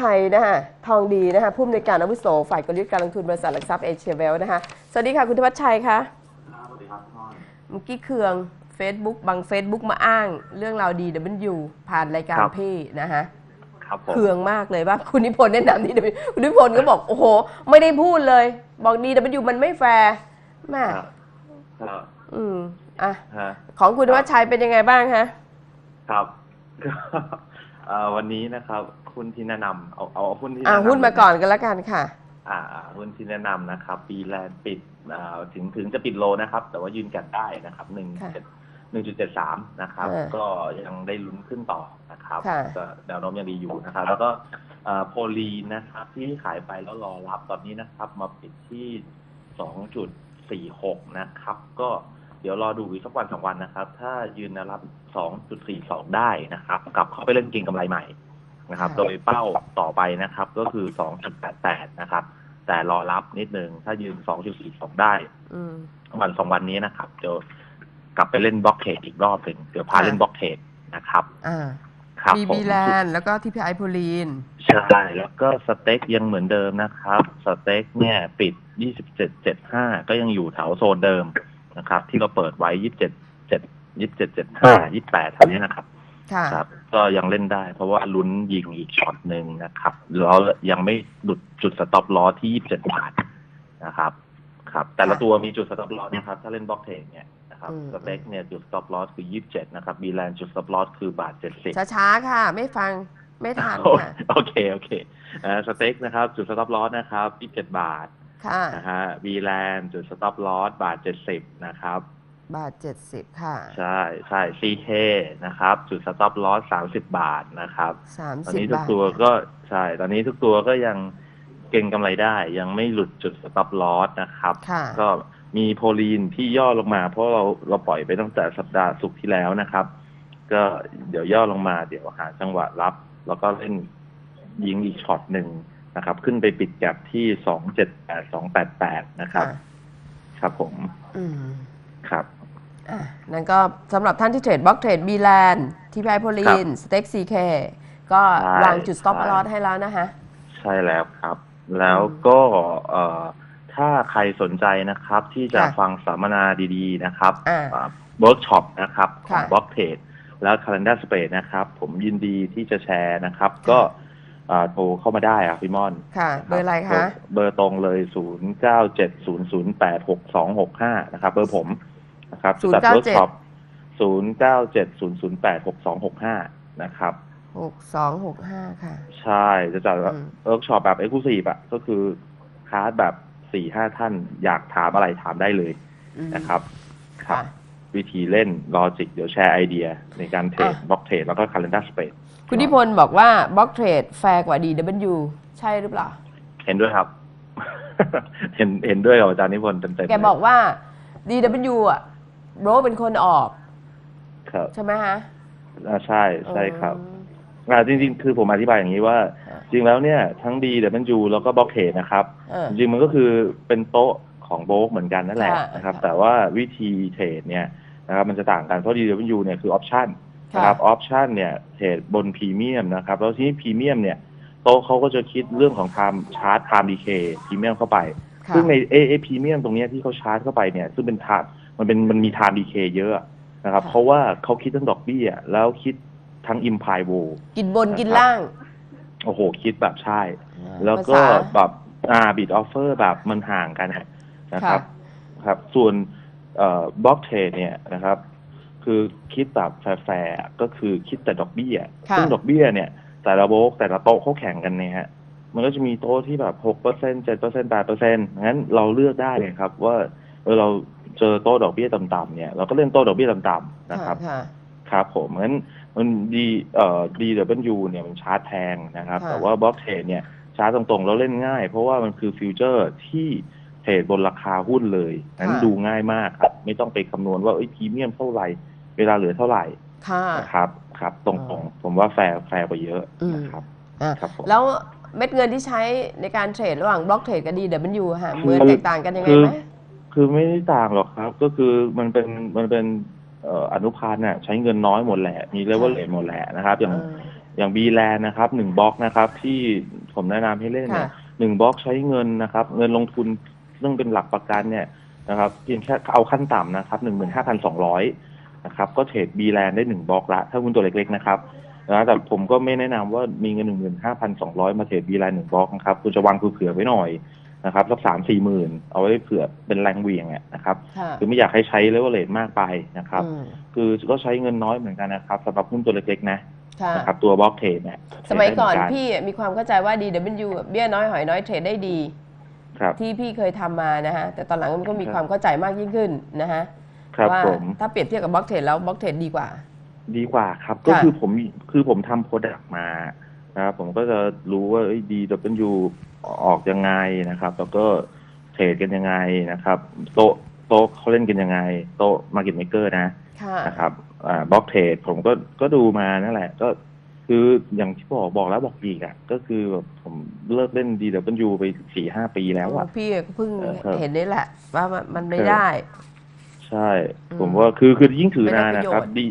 ชัยนะคะทองดีนะคะผู้อำนวยการอาวุโสฝ่ายกลยุทธ์การลงทุนบริษัทหลักทรัพย์เอเชียเวลนะคะสวัสดีค่ะคุณธวัชชัยคะครับสวัสดีครับพี่ม่อนเมื่อกี้เคือง Facebook บาง Facebook มาอ้างเรื่องราวดีเดบิวผ่านรายการครับพี่นะคะครับผมเคืองมากเลยว่าคุณนิพนธ์แนะนำดีเดบิวคุณนิพนธ์ก็บอกโอ้โห ไม่ได้พูดเลย บอกดีเดบิวมันไม่แฟร์แม่ครับครับอืมอะฮะของคุณธวัชชัยเป็นยังไงบ้างคะครับก็เอ่อวันนี้นะครับหุ้นที่แนะนำเอาเอาหุ้นที่อะแนะนำหุ้นมาก่อนกันละกันค่ะ อ่าอ่าหุ้นที่แนะนำนะครับ ปีแลนด์ปิดอ่าถึงถึงจะปิดโลนะครับ แต่ว่ายืนกันได้นะครับหนึ่งค่ะเจ็ดหนึ่งจุดเจ็ดสามนะครับ เออก็ยังได้ลุ้นขึ้นต่อนะครับค่ะ ก็แนวโน้มยังดีอยู่นะครับ แล้วก็โพลีนนะครับ ที่ขายไปแล้วรอรับตอนนี้นะครับ มาปิดที่สองจุดสี่หกนะครับ ก็ เดี๋ยวรอดูอีกสักวันสองวันนะครับ ถ้ายืนแนวรับสองจุดสี่สองได้นะครับ กลับเข้าไปเล่นเก็งกำไรใหม่นะครับค่ะโดยเป้าต่อไปนะครับ ก็คือสองจุดแปดแปดนะครับ แต่รอรับนิดนึง ถ้ายืนสองจุดสี่สองได้อืมวันสองวันนี้นะครับ เดี๋ยวกลับไปเล่นบล็อกเทรดอีกรอบหนึ่งเดี๋ยวพาค่ะเล่นบล็อกเทรดนะครับอ่าครับบีผมบีแลนด์แล้วก็ทีพีไอโพลีน ใช่ แล้วก็สเต็กยังเหมือนเดิมนะครับ สเต็กเนี่ย ปิด 27.75 ก็ยังอยู่แถวโซนเดิม นะครับ ที่เราเปิดไว้27 27.75 28ทันนี้นะครับค่ะครับ ก็ยังเล่นได้ เพราะว่าลุ้นยิงอีกช็อตหนึ่งนะครับแล้วยังไม่หลุดจุดสต็อปลอสที่27บาทนะครับ ครับ แต่ละค่ะตัวมีจุดสต็อปลอสนะครับ ถ้าเล่นบล็อกเทรดเนี่ยนะครับอืมสเต็กเนี่ยจุดสต็อปลอสคือ 27 นะครับบีแลนจุดสต็อปลอสคือบาท 70 ช้าๆ ค่ะ ไม่ฟังไม่ทันโอค่ะ โอเค โอเคเอ่อสเต็กนะครับ จุดสต็อปลอสนะครับ 27 บาท ค่ะนะฮะบีแลนจุดสต็อปลอสบาท70นะครับ บาทเจ็ดสิบค่ะ ใช่ใช่ซีเคนะครับ จุดสต็อปลอส30บาทนะครับสามตอนสิบนี้ทุกบาทตัวก็ใช่ ตอนนี้ทุกตัวก็ยังเก่งกำไรได้ ยังไม่หลุดจุดสต็อปลอสนะครับค่ะก็มีโพลีนที่ย่อลงมา เพราะเราเราปล่อยไปตั้งแต่สัปดาห์ศุกร์ที่แล้วนะครับ ก็เดี๋ยวย่อลงมาเดี๋ยวหาจังหวะรับ แล้วก็เล่นยิงอีกช็อตหนึ่ง นะครับ ขึ้นไปปิดแก็บที่สองเจ็ดแปดสองแปดแปดนะครับค่ะครับผม อืมครับอะนั่นก็สำหรับท่านที่เทรดบล็อกเทรดบีแลนด์ทีพีไอโพลีนสเต็กซีเคก็ใช่วางจุด stop ใช่ loss ให้แล้วนะคะ ใช่แล้วครับ แล้วก็เอ่อถ้าใครสนใจนะครับ ที่จะค่ะฟังสัมมนาดีๆนะครับอ่าเวิร์กช็อปนะครับของค่ะบล็อกเทรดแล้ว Calendar Space นะครับ ผมยินดีที่จะแชร์นะครับ ก็เอ่อ โทรเข้ามาได้อะพี่ม่อน ค่ะ เบอร์อะไรคะ เบอร์ตรงเลย 0 9 7 0 0 8 6 2 6 5 นะครับ เบอร์ผมนะครับจะจัด097เวิร์กช็อป0 9 7 0 0 8 6 2 6 5 นะครับ หกสองหกห้าค่ะ ใช่จะจัดอืม เวิร์กช็อปแบบเอ็กซ์คลูซีฟอะก็คือคลาสแบบสี่ห้าท่านอยากถามอะไรถามได้เลยอืมนะครับ ครับค่ะวิธีเล่นลอจิกเดี๋ยวแชร์ไอเดียในการเทรดอะบล็อกเทรดแล้วก็ Calendar Space คุณนิพนธ์บอกว่าบล็อกเทรดแฟร์กว่า DW ใช่หรือเปล่า เห็นด้วยครับ เห็นเห็นด้วยกับอาจารย์นิพนธ์เต็มๆแกเลยบอกว่า DW อะโรเป็นคนออก ครับใช่ไหมฮะอ่าใช่ใช่ครับอืมอ่าจริงๆ คือผมอธิบายอย่างนี้ว่าอ่าจริงแล้วเนี่ยทั้งดีเดมันยูแล้วก็บล็อกเทรดนะครับเออจริงๆมันก็คือเป็นโต๊ะของโบรกเหมือนกันนั่นแหละค่ะนะครับค่ะแต่ว่าวิธีเทรดเนี่ยนะครับมันจะต่างกันเพราะ DW เนี่ยคือออปชันค่ะ นะครับออปชันเนี่ยเทรดบนพรีเมียมนะครับ แล้วที่พรีเมียมเนี่ยโต๊ะเขาก็จะคิดเรื่องของ time ชาร์จ time decay พรีเมียมเข้าไปค่ะซึ่งในเอเอพรีเมียมตรงเนี้ยที่เขาชาร์จเข้าไปเนี่ยซึ่งเป็นทามันเป็นมันมี time decay เยอะนะครับค่ะเพราะว่าเขาคิดทั้งดอกเบี้ยแล้วคิดทั้ง implied w กินบนกินล่าง โอ้โห คิดแบบใช่ แล้วก็ภาษาแบบอ่าบิดออฟเฟอร์แบบมันห่างกันนะนะครับ ครับ ส่วนเอ่อบล็อกเทรดเนี่ยนะครับ คือคิดแบบแฟร์ๆก็คือคิดแต่ดอกเบี้ยค่ะซึ่งดอกเบี้ยเนี่ย แต่ละโบรกแต่ละโต๊ะเขาแข่งกันเนี่ยฮะมันก็จะมีโต๊ะที่แบบหกเปอร์เซ็นเจ็ดเปอร์เซ็นแปดเปอร์เซ็นต์งั้นเราเลือกได้เลยครับ ว่าเออเราเจอโต๊ะดอกเบี้ยต่ำๆเนี่ยเราก็เล่นโต๊ะดอกเบี้ยต่ำๆนะครับค่ะครับผมงั้นมันดีเอ่อดีเดบิลยูเนี่ยมันชาร์จแพงนะครับค่ะแต่ว่าบล็อกเทรดเนี่ยชาร์จตรงๆแล้วเล่นง่าย เพราะว่ามันคือฟิวเจอร์ที่เทรดบนราคาหุ้นเลยงั้นค่ะดูง่ายมากครับ ไม่ต้องไปคำนวณว่าเอ้ยพรีเมียมเท่าไหร่ เวลาเหลือเท่าไหร่ค่ะนะครับครับตรงๆ ผมว่าแฟร์แฟร์กว่าเยอะอืมนะครับอะครับผมแล้วเม็ดเงินที่ใช้ในการเทรดระหว่างบล็อกเทรดกับ DW ฮะคือเหมือนแตกต่างกันยังไงไหมคือไม่ได้ต่างหรอกครับ ก็คือมันเป็นมันเป็นเอ่ออนุพันธ์น่ะใช้เงินน้อยหมดแหละ มีเลเวลเลทหมดแหละนะครับ อย่างเอออย่างบีแลนนะครับหนึ่งบล็อกนะครับ ที่ผมแนะนำให้เล่นเนี่ยค่ะหนึ่งบล็อกใช้เงินนะครับ เงินลงทุนซึ่งเป็นหลักประกันเนี่ยนะครับเพียงแค่เอาขั้นต่ำนะครับหนึ่งหมื่นห้าพันสองร้อย นะครับก็เทรดบีแลนได้หนึ่งบล็อกละถ้าคุณตัวเล็กๆนะครับนะแต่ผมก็ไม่แนะนำว่ามีเงินหนึ่งหมื่นห้าพันสองร้อยมาเทรดบีแลนหนึ่งบล็อกนะครับคุณจะวางเผื่อๆไว้หน่อยนะครับสักสามสี่หมื่นเอาไว้เผื่อเป็นแรงเหวี่ยงอะนะครับค่ะคือไม่อยากให้ใช้เลเวลเลทมากไปนะครับอืมคือก็ใช้เงินน้อยเหมือนกันนะครับสำหรับหุ้นตัวเล็กๆนะค่ะนะครับตัวบล็อกเทรดเนี่ยสมัยก่อนเทรดได้เหพี่มีความเข้าใจว่า DW เบี้ยน้อยหอยน้อยเทรดได้ดีครับที่พี่เคยทำมานะฮะแต่ตอนหลังมันก็มีครับความเข้าใจมากยิ่งขึ้นนะฮะ ครับว่าผมถ้าเปรียบเทียบกับบล็อกเทรดแล้วบล็อกเทรดดีกว่า ดีกว่าครับ ก็ค่ะคือผมคือผมทำโปรดักต์มานะครับผมก็จะรู้ว่าดีดับเบิลยูออกยังไงนะครับ แล้วก็เทรดกันยังไงนะครับ โต๊ะโต๊ะเขาเล่นกันยังไง โต๊ะมาร์เก็ตเมเกอร์นะค่ะนะครับอ่าบล็อกเทรดผมก็ก็ดูมานั่นแหละ ก็คืออย่างที่บอกบอกแล้วบอกอีกอะ ก็คือแบบผมเลิกเล่นดีดับเบิลยูไปสี่ห้าปีแล้วอะพี่ก็เพิ่งเออครับเห็นนี่แหละ ว่ามันมันไม่ครับได้ ใช่อืมผมว่าคือคือยิ่งถือไม่ได้นานนะประโยคชน์รับ ดี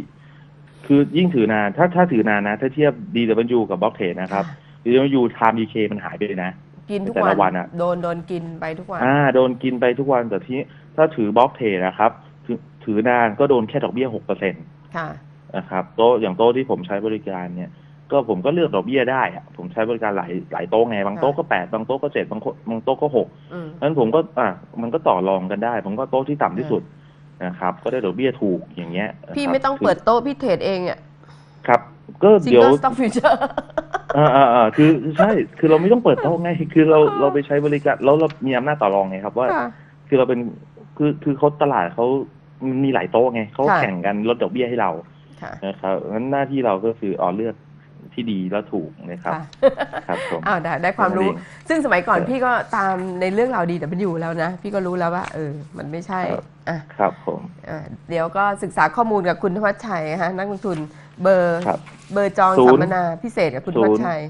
คือยิ่งถือนานถ้าถ้าถือนานนะ ถ้าเทียบ DW กับบล็อกเทรดนะครับ DW time decay มันหายไปเลยนะกินทุกแต่วัละวันนอะโดนโดนกินไปทุกวันอ่าโดนกินไปทุกวันแต่ที่ถ้าถือบล็อกเทรดนะครับถือถือนานก็โดนแค่ดอกเบี้ยหกเปอร์เซ็นตค่ะนะครับโต๊ะอย่างโต๊ะที่ผมใช้บริการเนี่ย ก็ผมก็เลือกดอกเบี้ยได้อะผมใช้บริการหลายหลายโต๊ะไงบางโต๊ะก็แปดบางโต๊ะก็เจ็ดบางโต๊ะบางโต๊ะก็หกอืมนั้นผมก็อะมันก็ต่อรองกันได้ ผมก็โต๊ะที่ต่ำที่อืมสุด นะครับ ก็ได้ดอกเบี้ยถูกอย่างเงี้ยพี่นะครับไม่ต้องเปิดโต๊ะพี่เทรดเองอะครับก็ซิงเดี๋ยวเกิลสต็อกฟิวเจอร์อ่าอ่าอ่าคือใช่คือเราไม่ต้องเปิดโต๊ะไงคือเราเราไปใช้บริการแล้วเรามีอำนาจต่อรองไงครับว่าค่ะคือเราเป็นคือคือเขาตลาดเขามีหลายโต๊ะไงเขาค่ะแข่งกันลดดอกเบี้ยให้เราค่ะนะครับงั้นหน้าที่เราก็คืออ๋อเลือก ที่ดีแล้วถูกนะครับค่ะครับผมอ้าวได้ได้ความรู้นั่นเองซึ่งสมัยก่อนครับพี่ก็ตามในเรื่องราวดีแต่มันอยู่แล้วนะ พี่ก็รู้แล้วว่า เออ มันไม่ใช่ครับอะครับผมอะเดี๋ยวก็ศึกษาข้อมูลกับคุณธวัชชัยฮะนักลงทุนเบอร์ครับเบอร์จองศูสันย์มมนาพิเศษกับคุณธศูวัชนย์ชัย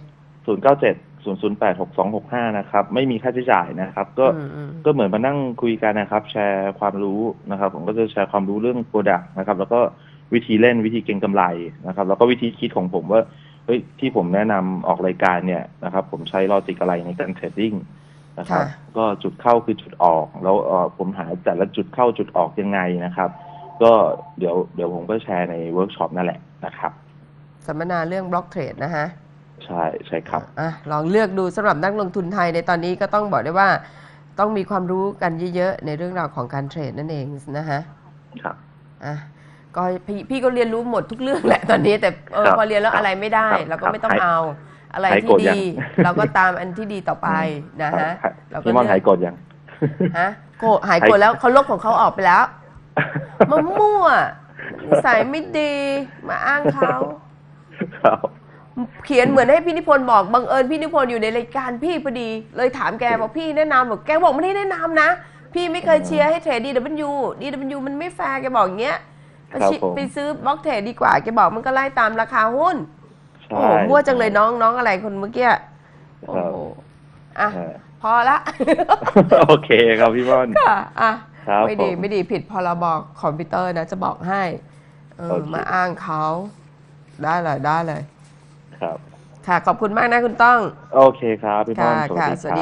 ศูนย์เก้าเจ็ดศูนย์ศูนย์แปดหกสองหกห้านะครับ ไม่มีค่าใช้จ่ายนะครับ ก็อืมอืมก็เหมือนมานั่งคุยกันนะครับ แชร์ความรู้นะครับ ผมก็จะแชร์ความรู้เรื่องโปรดักต์นะครับ แล้วก็วิธีเล่นวิธีเก็งกำไรนะครับ แล้วก็วิธีคิดของผมว่า เฮ้ยที่ผมแนะนำออกรายการเนี่ยนะครับ ผมใช้ลอจิกอะไรในการเทรดดิ้งนะครับค่ะก็จุดเข้าคือจุดออก แล้วเอ่อผมหาแต่ละจุดเข้าจุดออกยังไงนะครับ ก็เดี๋ยวเดี๋ยวผมก็แชร์ในเวิร์กช็อปนั่นแหละนะครับสัมมนาเรื่องบล็อกเทรดนะฮะใช่ใช่ครับอะลองเลือกดูสำหรับนักลงทุนไทยในตอนนี้ก็ต้องบอกได้ว่า ต้องมีความรู้กันเยอะๆในเรื่องราวของการเทรดนั่นเองนะฮะครับอะ ก็พี่พี่ก็เรียนรู้หมดทุกเรื่องแหละตอนนี้ แต่เออครับพอเรียนแล้วครับอะไรไม่ได้ครับเราก็ไม่ครับต้องหายเอา อะไรหายที่โกรธยังดี เราก็ตามอันที่ดีต่อไปนะฮะครับเราก็พี่มอนเลือกหายกดยังฮะโกรธหายโกรธแล้วเขาลบของเขาออกไปแล้วมามั่วนิสัยไม่ดีมาอ้างเขาครับเขียนเหมือนให้พี่นิพนธ์บอกบังเอิญพี่นิพนธ์อยู่ในรายการพี่พอดี เลยถามแกบอกพี่แนะนำบอกแกบอกไม่ได้แนะนำนะ พี่ไม่เคยเชียร์ให้เทรดดีดับเบิลยูดีดับเบิลยูมันไม่แฟร์แกบอกอย่างเงี้ย ไปครับชิผม ไปซื้อบล็อกเทรดดีกว่าแกบอกมันก็ไล่ตามราคาหุ้นใช่โอ้โหมั่วจังเลยน้องน้องอะไรคนเมื่อกี้โอ้ครับโหอะใช่พอละ โอเคครับพี่มอน ค่ะอะ ครับไม่ดีผม ไม่ดีผิดพรบคอมพิวเตอร์นะ จะบอกให้ เออโอเค มาอ้างเขาได้เลยได้เลย ครับ ค่ะ ขอบคุณมากนะคุณต้อง โอเคครับพี่มอนค่ะสวัสค่ะดีสควัสรับดี